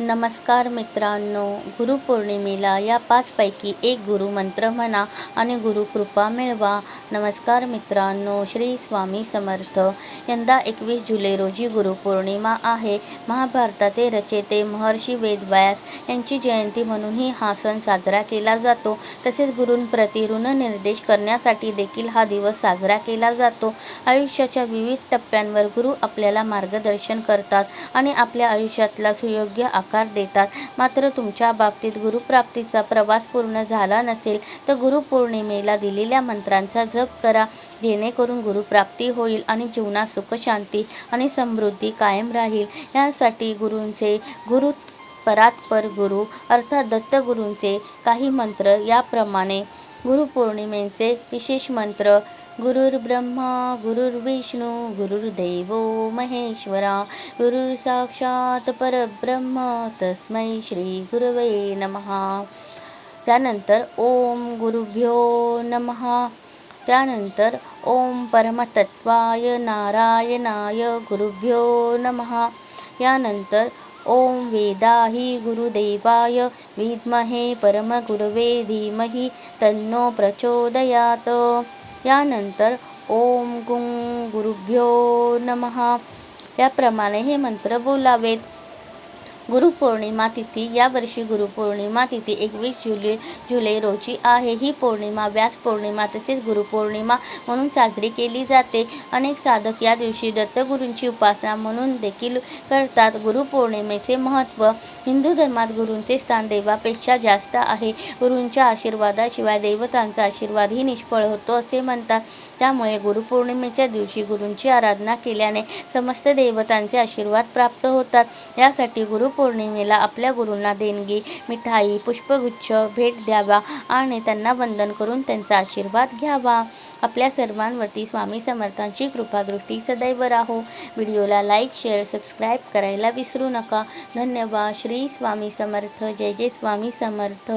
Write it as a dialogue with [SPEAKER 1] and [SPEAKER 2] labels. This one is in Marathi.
[SPEAKER 1] नमस्कार मित्रांनो गुरुपौर्णिमेला या पाचपैकी एक गुरुमंत्र म्हणा आणि गुरुकृपा मिळवा. नमस्कार मित्रांनो श्री स्वामी समर्थ. यंदा एकवीस जुलै रोजी गुरुपौर्णिमा आहे. महाभारताचे रचेते महर्षी वेदव्यास यांची जयंती म्हणूनही हा सण साजरा केला जातो. तसेच गुरूंप्रती ऋणनिर्देश करण्यासाठी देखील हा दिवस साजरा केला जातो. आयुष्याच्या विविध टप्प्यांवर गुरु आपल्याला मार्गदर्शन करतात आणि आपल्या आयुष्यातला सुयोग्य आकार देतात. मात्र तुमच्या बाबतीत गुरुप्राप्तीचा प्रवास पूर्ण झाला नसेल तर गुरुपौर्णिमेला दिलेल्या मंत्रांचा जप करा. जेणेकरून गुरुप्राप्ती होईल आणि जीवनात सुखशांती आणि समृद्धी कायम राहील. यासाठी गुरूंचे गुरु परात्पर गुरु अर्थात दत्तगुरूंचे काही मंत्र याप्रमाणे गुरुपौर्णिमेचे विशेष मंत्र गुरुर्ब्रह्मा गुरुर्विष्णू गुरुर्देवो महेश्वरा गुरुर साक्षात परब्रह्म तस्मै श्री गुरवे नमः. त्यानंतर ओम गुरुभ्यो नमः. त्यानंतर ओम परमतत्वाय नारायणाय गुरुभ्यो नमः. यानंतर ओम वेदाही गुरुदेवाय विद्महे परमगुरवे धीमहि तन्नो प्रचोदयात। यानंतर ओम गुं गुरुभ्यो नमः। याप्रमाणे हे मंत्र बोलावेत। गुरुपौर्णिमा तिथी. यावर्षी गुरुपौर्णिमा तिथी एकवीस जुलै जुलै रोजी आहे. ही पौर्णिमा व्यास पौर्णिमा तसेच गुरुपौर्णिमा म्हणून साजरी केली जाते. अनेक साधक या दिवशी दत्तगुरूंची उपासना म्हणून देखील करतात. गुरुपौर्णिमेचे महत्त्व हिंदू धर्मात गुरूंचे स्थान देवापेक्षा जास्त आहे. गुरूंच्या आशीर्वादाशिवाय देवतांचा आशीर्वादही निष्फळ होतो असे म्हणतात. त्यामुळे गुरुपौर्णिमेच्या दिवशी गुरूंची आराधना केल्याने समस्त देवतांचे आशीर्वाद प्राप्त होतात. यासाठी गुरु पौर्णिमेला आपल्या गुरूंना देणगी मिठाई पुष्पगुच्छ भेट द्यावा आणि त्यांना वंदन करून त्यांचा आशीर्वाद घ्यावा. आपल्या सर्वांवरती स्वामी समर्थांची कृपादृष्टी सदैव राहो. व्हिडिओला लाईक शेअर सबस्क्राईब करायला विसरू नका. धन्यवाद. श्री स्वामी समर्थ. जय जय स्वामी समर्थ.